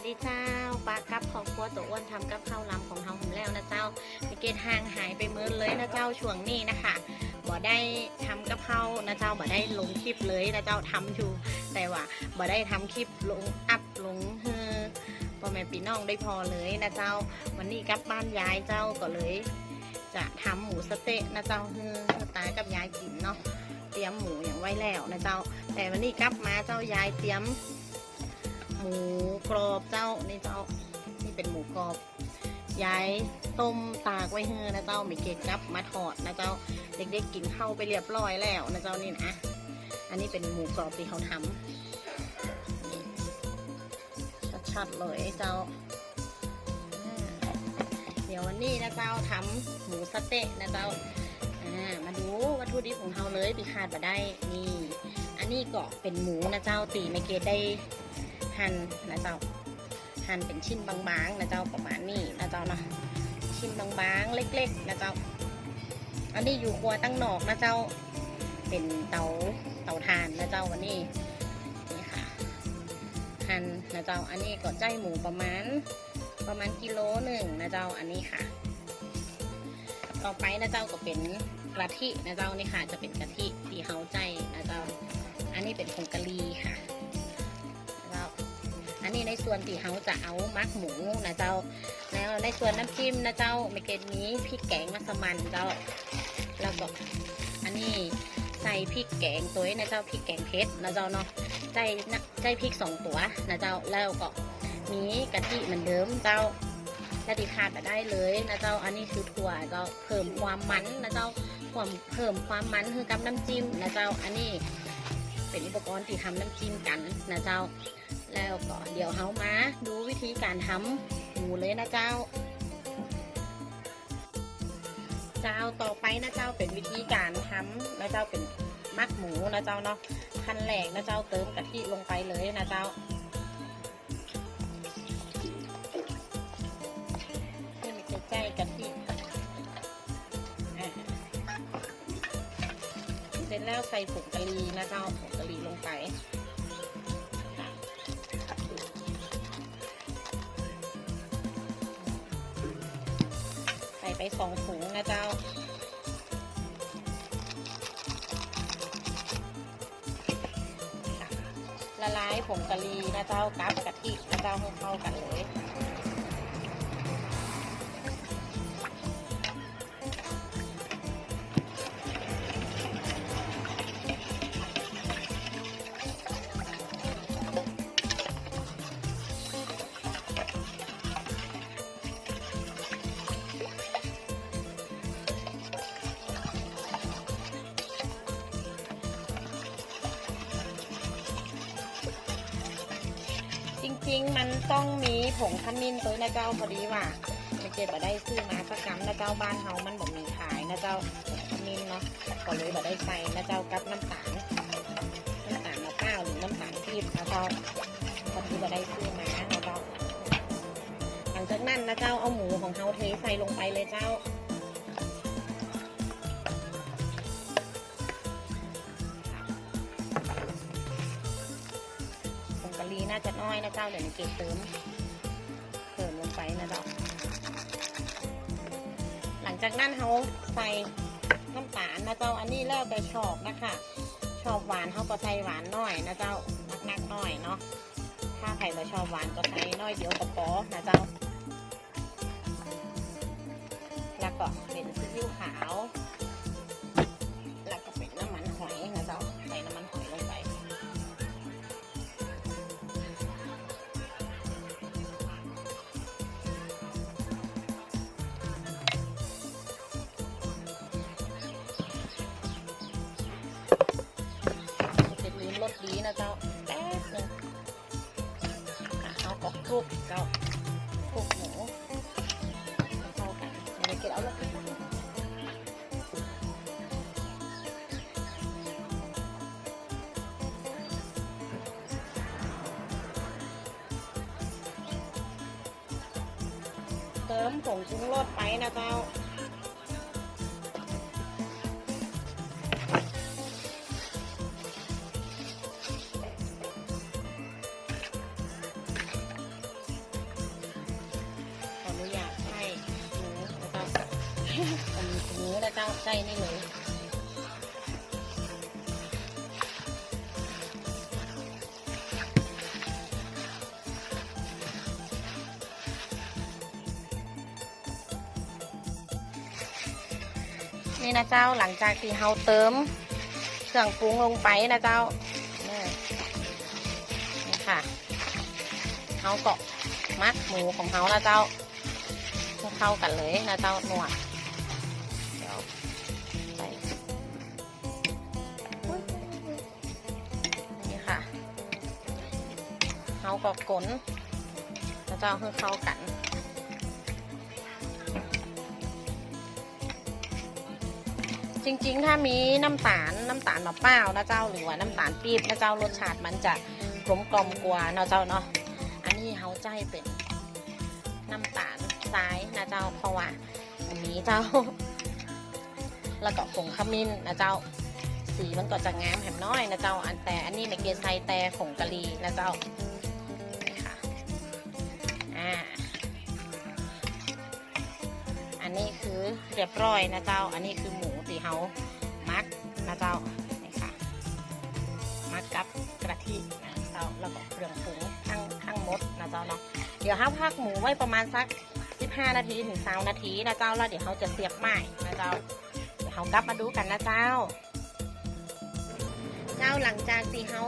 วัสดีเจ้าปลากับของครัวตัวอ้วนทำกับข้าวลำของเฮาผมแล้วนะเจ้าไปเกตห่างหายไปเมื่อเลยนะเจ้าช่วงนี้นะคะบ่ได้ทำกับข้าวนะเจ้าบ่ได้ลงคลิปเลยนะเจ้าทำอยู่แต่ว่าบ่ได้ทำคลิปลงอัพลงเฮอพ่อแม่พี่น้องได้พอเลยนะเจ้า วันนี้กลับบ้านยายเจ้าก็เลย จะทำหมูสเต๊ะนะเจ้าเฮอเฮอตายกับยายกินเนาะเตรียมหมูอย่างไว้แล้วนะเจ้า แต่วันนี้กลับมาเจ้ายายเตรียม หมูกรอบเจ้านี่เจ้านี่เป็นหมูกรอบยายต้มตากไว้เฮือนะเจ้ามีเกล็ดกับมาถอดนะเจ้าเด็กๆกินเข้าไปเรียบร้อยแล้วนะเจ้านี่นะอันนี้เป็นหมูกรอบที่เขาทำชัดๆเลยเจ้าเดี๋ยววันนี้นะเจ้าทำหมูสเต๊ะนะเจ้ามาดูวัตถุดิบของเราเลยที่ขาดมาได้นี่ อันนี้ก็เป็นหมูนะเจ้าตีไม่เกดได้ หั่นนะเจ้าหั่นเป็นชิ้นบางๆนะเจ้าประมาณนี้นะเจ้าเนาะชิ้นบางๆ เล็ก ๆ นะเจ้า อันนี้อยู่ครัวตั้งหนอกนะเจ้า เป็นเตาเตาถ่านนะเจ้าวันนี้นี่ค่ะหั่นนะเจ้าอันนี้ก็ใจหมูประมาณประมาณกิโลหนึ่งนะเจ้าอันนี้ค่ะ ต่อไปนะเจ้าก็เป็นกะทินะเจ้านี่ค่ะจะเป็นกะทิ ส่วนที่เขาจะเอามักหมูนะเจ้า แล้วในส่วนน้ำจิ้มนะเจ้าเมเกนนี้พริกแกงมัสมันเจ้า แล้วก็อันนี้ใส่พริกแกงตัวนะเจ้าพริกแกงเพชรนะเจ้าเนาะใจนะใจพริกสองตัวนะเจ้าแล้วก็มีกะทิเหมือนเดิมเจ้ากะทิขาดไปได้เลยนะเจ้า อันนี้คือถั่วเจ้าเพิ่มความมันนะเจ้าความเพิ่มความมันคือกับน้ำจิ้มนะเจ้า อันนี้เป็นอุปกรณ์ที่ทำน้ำจิ้มกันนะเจ้า แล้วก็เดี๋ยวเฮามาดูวิธีการทำหมูเลยนะเจ้า เจ้าต่อไปนะเจ้าเป็นวิธีการทำนะเจ้าเป็นมักหมูนะเจ้าเนาะขั้นแรกนะเจ้าเติมกะทิลงไปเลยนะเจ้าให้นจะใจกะทิเสร็จแล้วใส่ผงกะหรี่นะเจ้าผงกะหรี่ลงไป ไปสองถุงนะเจ้า ละลายผงกะหรี่นะเจ้ากับกะทินะเจ้าให้เข้ากันเลย ริง ๆ มันต้องมีผงขมิ้นตัวนะเจ้าพอดีว่าไม่เก็บมาได้ซื้อมาสักกำนะเจ้าบ้านเฮามันบอกมีขายนะเจ้าขมิ้นเนาะก็เลยมาได้ใส่นะเจ้ากับน้ำตาลน้ำตาลมะพร้าวหรือน้ำตาลปี๊บนะเจ้าพอดีมาได้ซื้อมานะเจ้าหลังจากนั้นนะเจ้าเอาหมูของเฮาเทใส่ลงไปเลยเจ้า น่าจะน้อยนะเจ้าเดี๋ยวนี้เกเติมเติมลงไปนะดอกหลังจากนั้นเขาใส่น้ำตาลนะเจ้าอันนี้แล้วแต่ชอบนะคะชอบหวานเขาก็ใส่หวานน้อยนะเจ้านักๆน้อยเนาะถ้าใครไม่ชอบหวานก็ใส่น้อยเดียวก็พอนะเจ้า รสดีนะเจ้าแป๊บนึงอะเอากอกคลุกเจ้าคลุกหมูเข้ากันเดี๋ยวเก็บเอาลูกเติมผงปรุงรสไปนะเจ้า นี่นะเจ้าหลังจากที่เราเติมเครื่องปรุงลงไปนะเจ้านี่ค่ะเราก็มัดหมูของเขานะเจ้าเข้ากันเลยนะเจ้าหนวดเดี๋ยวใส่นี่ค่ะเขาก็กลนนะเจ้าให้เข้ากัน จริงๆ ถ้ามีน้ำตาลน้ำตาลมะเปล่านะเจ้าหรือว่าน้ำตาลปี๊บนะเจ้ารสชาติมันจะกลมกลมกว่าเนาะเจ้าเนาะอันนี้เขาใจเป็นน้ำตาลทรายนะเจ้าเพราะว่าอันนี้เจ้า แล้วก็ผงขมิ้นนะเจ้าสีมันก็จะงามแหมน้อยนะเจ้าอันแต่อันนี้ในเกยร์ไซแต่ผงกะหรี่นะเจ้าค่ะอ่าอันนี้คือเรียบร้อยนะเจ้า อันนี้คือหมู เฮามักนะเจ้านี่ค่ะมักกับกระทินะเจ้าแล้วก็เครื่องปรุงทั้งทั้งหมดนะเจ้าเนาะเดี๋ยวห้าพักหมูไว้ประมาณสัก 15 นาทีถึง3นาทีนะเจ้าแล้วเดี๋ยวเขาจะเสียบไม้นะเจ้าเดี๋ยวเขากลับมาดูกันนะเจ้า เจ้าหลังจากที่เขา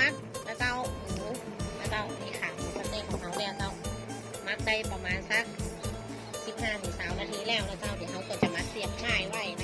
มักนะเจ้าหมูนะเจ้านี่ค่ะสะเต๊กของเขาเนี่ยเจ้ามักได้ประมาณสัก15ถึง3นาทีแล้วนะเจ้าเดี๋ยวเขาก็จะมาเสียบไม้ไว้นะ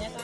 ชีย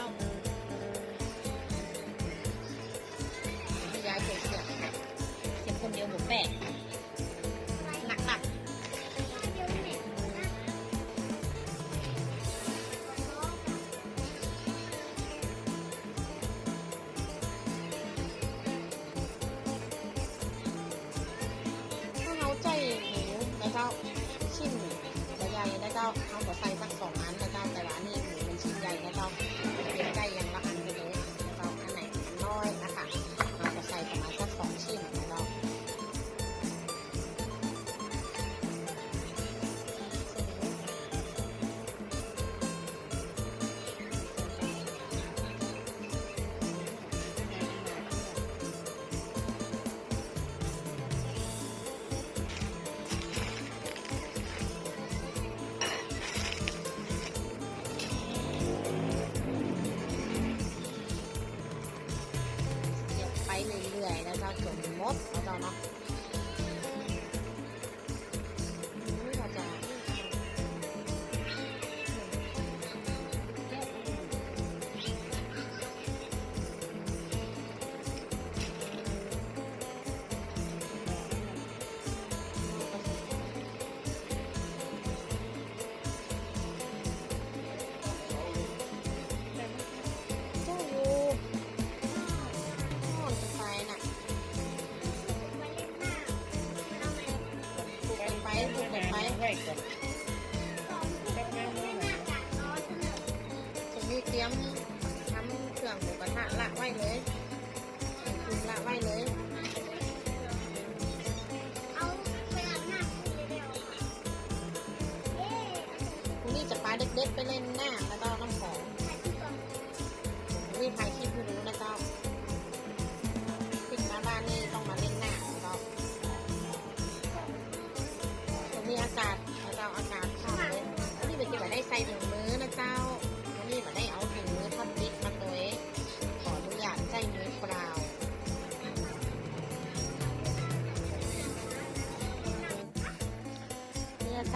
กั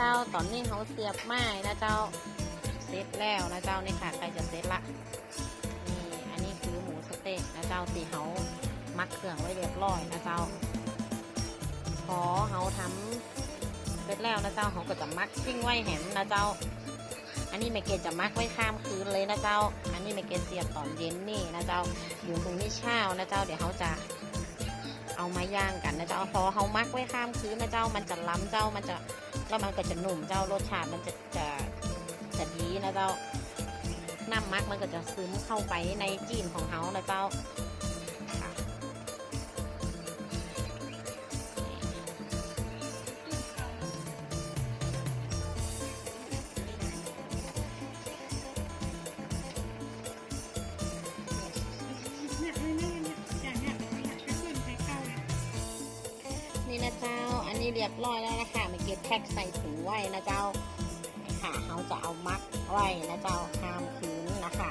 เจ้าตอนนี้เขาเสียบไม้นะเจ้าเสร็จแล้วนะเจ้านี่ค่ะใกล้จะเสร็จละนี่อันนี้คือหมูสเต๊ะนะเจ้าตีเขามักเครื่องไว้เรียบร้อยนะเจ้าพอเขาทำเสร็จแล้วนะเจ้าเขาก็จะมักทิ้งไว้แหมนะเจ้า อันนี้แม่เกดจะมักไว้ข้ามคืนเลยนะเจ้า อันนี้แม่เกดเสียบตอนเย็นนี่นะเจ้าอยู่ตรงนี้เช้านะเจ้าเดี๋ยวเขาจะเอามาย่างกันนะเจ้าพอเขามักไว้ข้ามคืนนะเจ้ามันจะล้ำเจ้ามันจะ แล้วมันก็จะหนุ่มเจ้ารสชาติมันจะจะจะดีนะเจ้าน้ำมักมันก็จะซึมเข้าไปในจีนของเขานะเจ้าเนี่ยเนี่ยเนี่ยอย่างเนี่ยเนี่ยเป็นเพื่อนใครเข้าเลยนี่นะเจ้า อันนี้เรียบร้อยแล้วนะคะ เมื่อกี้แพ็คใส่ถุงไว้นะเจ้าค่ะเขาจะเอามัดไว้นะเจ้าห้ามคืนนะคะ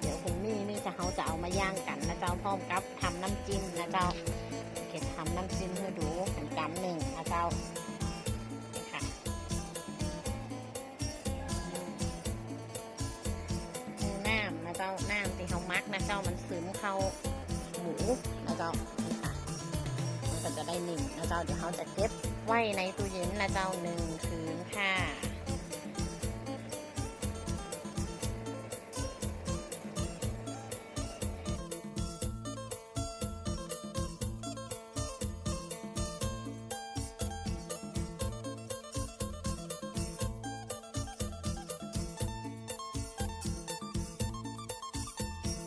เดี๋ยวพรุ่งนี้นี่จะเขาจะเอามาย่างกันนะเจ้าพร้อมกับทำน้ำจิ้มนะเจ้าเก็บทำน้ำจิ้มให้ดูหันกำหนึ่งนะเจ้าค่ะน้ำนะเจ้าน้ำที่เขามักนะเจ้ามันซึมเข้าหมูนะเจ้าค่ะมันก็จะได้นิ่มนะเจ้าเดี๋ยวเขาจะเก็บ ไว้ในตู้เย็นนะเจ้าหนึ่งคืนค่ะ